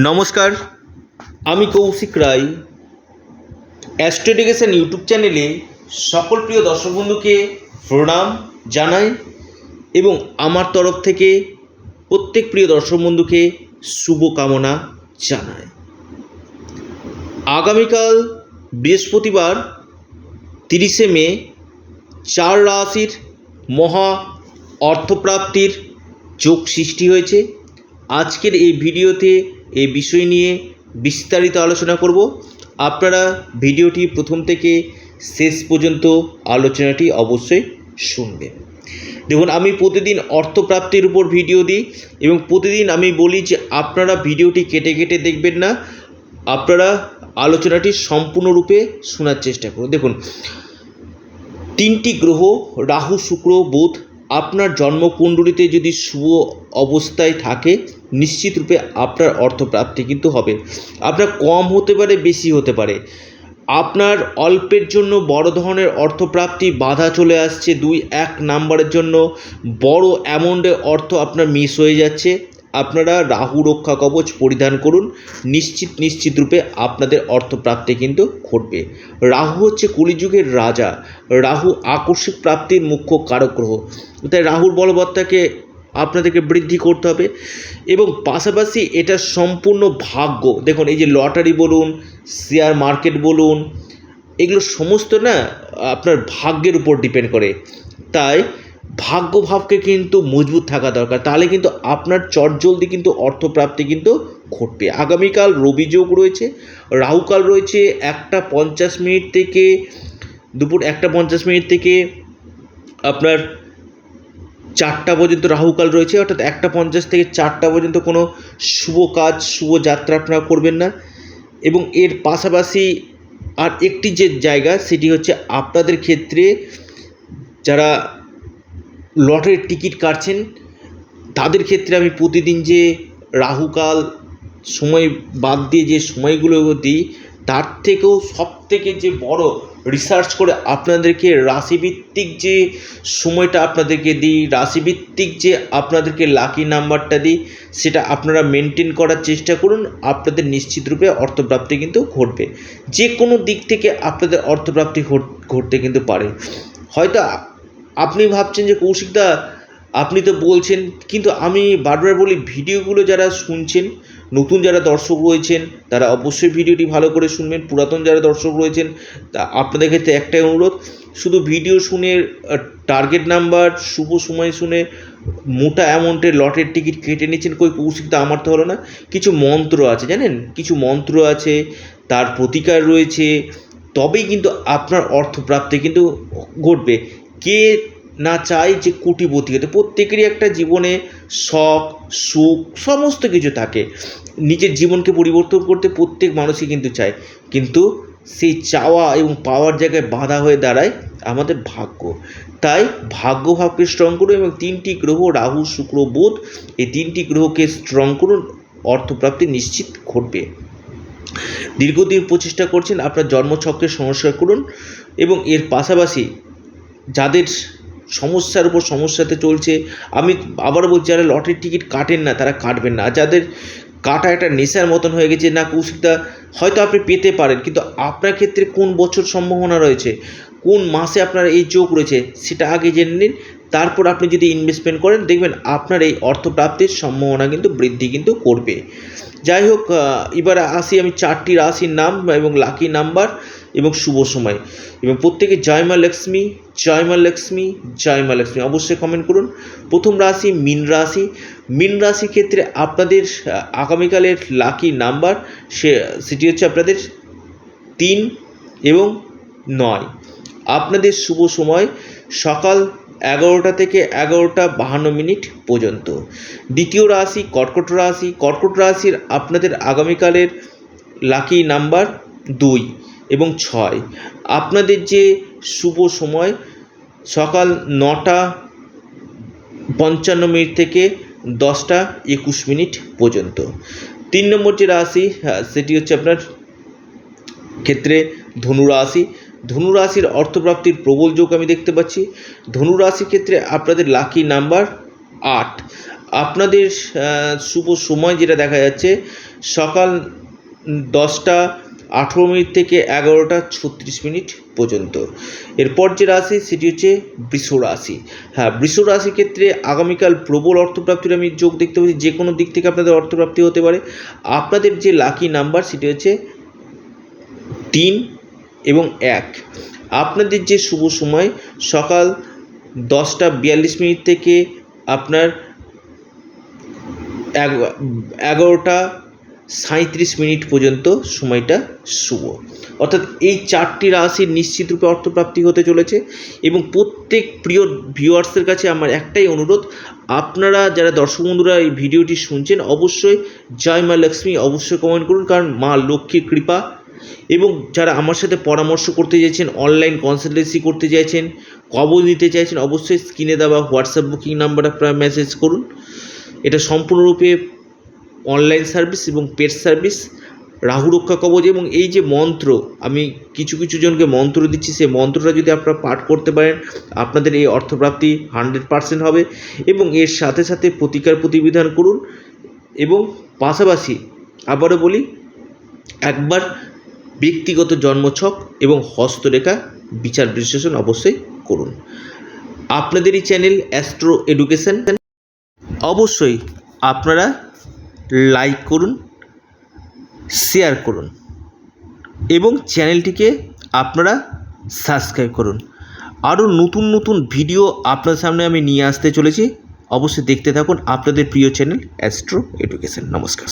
নমস্কার, আমি কৌশিক রায়। অ্যাস্ট্রোডিকেশন ইউটিউব চ্যানেলে সকল প্রিয় দর্শক বন্ধুকে প্রণাম জানাই এবং আমার তরফ থেকে প্রত্যেক প্রিয় দর্শক বন্ধুকে শুভকামনা জানাই। আগামীকাল বৃহস্পতিবার তিরিশে মে, চার রাশির মহা অর্থপ্রাপ্তির যোগ সৃষ্টি হয়েছে। আজকের এই ভিডিওতে এই বিষয় নিয়ে বিস্তারিত আলোচনা করব। আপনারা ভিডিওটি প্রথম থেকে শেষ পর্যন্ত আলোচনাটি অবশ্যই শুনবেন। দেখুন, আমি প্রতিদিন অর্থপ্রাপ্তির উপর ভিডিও দিই এবং প্রতিদিন আমি বলি যে আপনারা ভিডিওটি কেটে কেটে দেখবেন না, আপনারা আলোচনাটি সম্পূর্ণরূপে শোনার চেষ্টা করুন। দেখুন, তিনটি গ্রহ, রাহু, শুক্র, বুধ আপনার জন্মকুণ্ডলিতে যদি শুভ অবস্থায় থাকে নিশ্চিতরূপে আপনার অর্থপ্রাপ্তি কিন্তু হবে। আপনার কম হতে পারে, বেশি হতে পারে। আপনার অল্পের জন্য বড় ধরনের অর্থপ্রাপ্তি বাধা চলে আসছে দুই এক নাম্বারের জন্য। বড় অ্যামাউন্টের অর্থ আপনার মিস হয়ে যাচ্ছে। আপনারা রাহু রক্ষা কবচ পরিধান করুন। নিশ্চিত নিশ্চিত রূপে আপনাদের অর্থপ্রাপ্তি কিন্তু ঘটবে। রাহু হচ্ছে কলিযুগের রাজা। রাহু আকস্মিক প্রাপ্তির মুখ্য কারক গ্রহ। তাই রাহুর বলবত্তাকে আপনাদেরকে বৃদ্ধি করতে হবে এবং পাশাপাশি এটা সম্পূর্ণ ভাগ্য। দেখুন, এই যে লটারি বলুন, শেয়ার মার্কেট বলুন, এগুলো সমস্ত না আপনার ভাগ্যের উপর ডিপেন্ড করে। তাই ভাগ্য ভাবকে কিন্তু মজবুত থাকা দরকার। তাহলে কিন্তু আপনার চটজলদি কিন্তু অর্থপ্রাপ্তি কিন্তু ঘটবে। আগামীকাল রবি যোগ রয়েছে, রাহুকাল রয়েছে একটা পঞ্চাশ মিনিট থেকে, দুপুর একটা পঞ্চাশ মিনিট থেকে আপনার চারটা পর্যন্ত রাহুকাল রয়েছে। অর্থাৎ একটা পঞ্চাশ থেকে চারটা পর্যন্ত কোনো শুভ কাজ, শুভ যাত্রা আপনারা করবেন না। এবং এর পাশাপাশি আর একটি যে জায়গা, সেটি হচ্ছে আপনাদের ক্ষেত্রে যারা লটারির টিকিট কাটছেন। তাদের ক্ষেত্রে আমি প্রতিদিন যে রাহুকাল সময় বাদ দিয়ে যে সময়গুলো দিই তার থেকেও সব থেকে যে বড় রিসার্চ করে আপনাদেরকে রাশিভিত্তিক যে সময়টা আপনাদেরকে দিই, রাশিভিত্তিক যে আপনাদেরকে লাকি নাম্বারটা দিই, সেটা আপনারা মেনটেন করার চেষ্টা করুন। আপনাদের নিশ্চিত রূপে অর্থপ্রাপ্তি কিন্তু ঘটবে। যে কোনো দিক থেকে আপনাদের অর্থপ্রাপ্তি ঘটতে কিন্তু পারে। হয়তো আপনি ভাবছেন যে কৌশিকদা, আপনি তো বলছেন, কিন্তু আমি বারবার বলি, ভিডিওগুলো যারা শুনছেন, নতুন যারা দর্শক রয়েছেন, তারা অবশ্যই ভিডিওটি ভালো করে শুনবেন, পুরাতন যারা দর্শক রয়েছেন, তা আপনাদের ক্ষেত্রে একটাই অনুরোধ, শুধু ভিডিও শুনে টার্গেট নাম্বার শুভ সময় শুনে, মোটা অ্যামাউন্টের লটের টিকিট কেটে নিচ্ছেন, কই কৌশিকদা, আমার তো হলো না, কিছু মন্ত্র আছে, জানেন? কিছু মন্ত্র আছে, তার প্রতিকার রয়েছে, তবেই কিন্তু আপনার অর্থপ্রাপ্তি কিন্তু ঘটবে। কে না চাই যে কোটিপতি হতে। প্রত্যেকেরই একটা জীবনে শখ, সুখ, সমস্ত কিছু থাকে। নিজের জীবনকে পরিবর্তন করতে প্রত্যেক মানুষই কিন্তু চায়। কিন্তু সেই চাওয়া এবং পাওয়ার জায়গায় বাধা হয়ে দাঁড়ায় আমাদের ভাগ্য। তাই ভাগ্য ভাবকে স্ট্রং করুন এবং তিনটি গ্রহ, রাহু, শুক্র, বুধ, এই তিনটি গ্রহকে স্ট্রং করুন, অর্থপ্রাপ্তি নিশ্চিত ঘটবে। দীর্ঘদিন প্রচেষ্টা করছেন, আপনার জন্মছককে সংস্কার করুন এবং এর পাশাপাশি যাদের সমস্যার উপর সমস্যাতে চলছে, আমি আবার বলছি যারা লটারির টিকিট কাটেন না, তারা কাটবেন না। যাদের কাটা একটা নেশার মতন হয়ে গেছে, না কৌশিকটা হয়তো আপনি পেতে পারেন, কিন্তু আপনার ক্ষেত্রে কোন বছর সম্ভাবনা রয়েছে? কোন মাসে আপনার এই যোগ রয়েছে? সেটা আগে জেনে নিন তারপর আপনি যদি ইনভেস্টমেন্ট করেন, দেখবেন আপনার এই অর্থপ্রাপ্তির সম্ভাবনা কিন্তু বৃদ্ধি কিন্তু করবে। যাই হোক এবার আসি আমি চারটি রাশির নাম এবং লাকি নাম্বার এবং শুভ সময়। এবং প্রত্যেকে জয় মা লক্ষ্মী জয় মা লক্ষ্মী জয় মা লক্ষ্মী অবশ্যই কমেন্ট করুন। প্রথম রাশি মিন রাশি। মিন রাশি ক্ষেত্রে আপনাদের আগামীকালের লাকি নাম্বার সে, সেটি হচ্ছে আপনাদের তিন এবং নয়। আপনাদের শুভ সময় সকাল এগারোটা থেকে এগারোটা বাহান্ন মিনিট পর্যন্ত। দ্বিতীয় রাশি কর্কট রাশি। কর্কট রাশির আপনাদের আগামীকালের লাকি নাম্বার দুই এবং ছয়। আপনাদের যে শুভ সময় সকাল নটা পঞ্চান্ন মিনিট থেকে দশটা একুশ মিনিট পর্যন্ত। তিন নম্বর যে রাশি হ্যাঁ, সেটি হচ্ছে আপনার ক্ষেত্রে ধনু রাশি। ধনু রাশির অর্থপ্রাপ্তির প্রবল যোগ আমি দেখতে পাচ্ছি। ধনু রাশির ক্ষেত্রে আপনাদের লাকি নাম্বার আট। আপনাদের শুভ সময় যেটা দেখা যাচ্ছে, সকাল দশটা আঠেরো মিনিট থেকে এগারোটা ছত্রিশ মিনিট পর্যন্ত। এরপর যে রাশি, সেটি হচ্ছে বৃষ রাশি। হ্যাঁ বৃষ রাশির ক্ষেত্রে আগামীকাল প্রবল অর্থপ্রাপ্তির আমি যোগ দেখতে পাচ্ছি, যে কোনো দিক থেকে আপনাদের অর্থপ্রাপ্তি হতে পারে। আপনাদের যে লাকি নাম্বার সেটি হচ্ছে তিন। এবং এক। আপনাদের যে শুভ সময়, সকাল দশটা বিয়াল্লিশ মিনিট থেকে আপনার এগারোটা সাঁত্রিশ মিনিট পর্যন্ত সময়টা শুভ। অর্থাৎ এই চারটি রাশির নিশ্চিতরূপে অর্থপ্রাপ্তি হতে চলেছে এবং প্রত্যেক প্রিয় ভিউয়ার্সের কাছে আমার একটাই অনুরোধ, আপনারা যারা দর্শক বন্ধুরা এই ভিডিওটি শুনছেন, অবশ্যই জয় মা লক্ষ্মী অবশ্যই কমেন্ট করুন, কারণ মা লক্ষ্মীর কৃপা এবং যারা আমার সাথে পরামর্শ করতে চাইছেন অনলাইন কনসালটেন্সি করতে চাইছেন কবল নিতে চাইছেন, অবশ্যই স্ক্রিনে দেওয়া হোয়াটসঅ্যাপ বুকিং নাম্বার আপনারা মেসেজ করুন। এটা সম্পূর্ণরূপে অনলাইন সার্ভিস এবং পেড সার্ভিস রাহু রক্ষা কবচ এবং এই যে মন্ত্র, আমি কিছু কিছু জনকে মন্ত্র দিচ্ছি, সেই মন্ত্রটা যদি আপনারা পাঠ করতে পারেন, আপনাদের এই অর্থপ্রাপ্তি হান্ড্রেড পারসেন্ট হবে এবং এর সাথে সাথে প্রতিকার প্রতিবিধান করুন এবং পাশাপাশি আবারও বলি, একবার ব্যক্তিগত জন্মছক এবং হস্তরেখা বিচার বিশ্লেষণ অবশ্যই করুন। আপনাদেরই চ্যানেল অ্যাস্ট্রো এডুকেশন। অবশ্যই আপনারা লাইক করুন, শেয়ার করুন এবং চ্যানেলটিকে আপনারা সাবস্ক্রাইব করুন। আরও নতুন নতুন ভিডিও আপনার সামনে আমি নিয়ে আসতে চলেছি। অবশ্যই দেখতে থাকুন আপনাদের প্রিয় চ্যানেল অ্যাস্ট্রো এডুকেশন। নমস্কার।